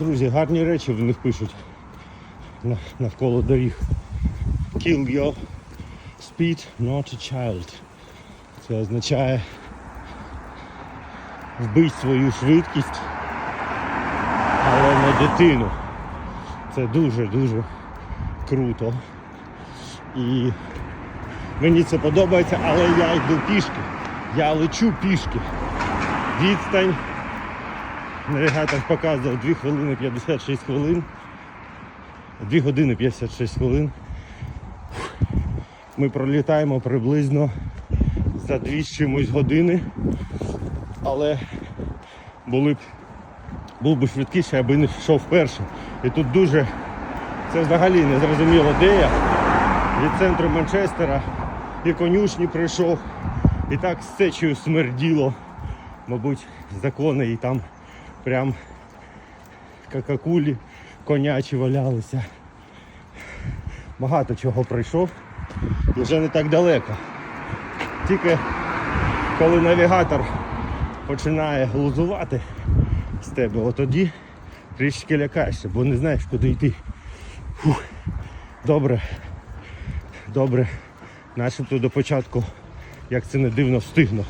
Друзі, гарні речі в них пишуть навколо доріг. Kill your speed, not a child. Це означає вбить свою швидкість, але не дитину. Це дуже-дуже круто. І мені це подобається, але я йду пішки. Я лечу пішки. Відстань. Навігатор показував 2 хвилини 56 хвилин. 2 години 56 хвилин. Ми пролітаємо приблизно за 2 чимось години. Але були б, був би швидкіше, аби не йшов першим. І тут дуже це взагалі не зрозуміло де я. Від центру Манчестера і конюшні прийшов. І так з сечею смерділо. Мабуть, закони і там прям какакулі конячі валялися. Багато чого пройшов. І вже не так далеко. Тільки коли навігатор починає глузувати з тебе, от тоді трішки лякаєшся, бо не знаєш, куди йти. Фух. Добре. Добре. Начебто до початку, як це не дивно, встигну.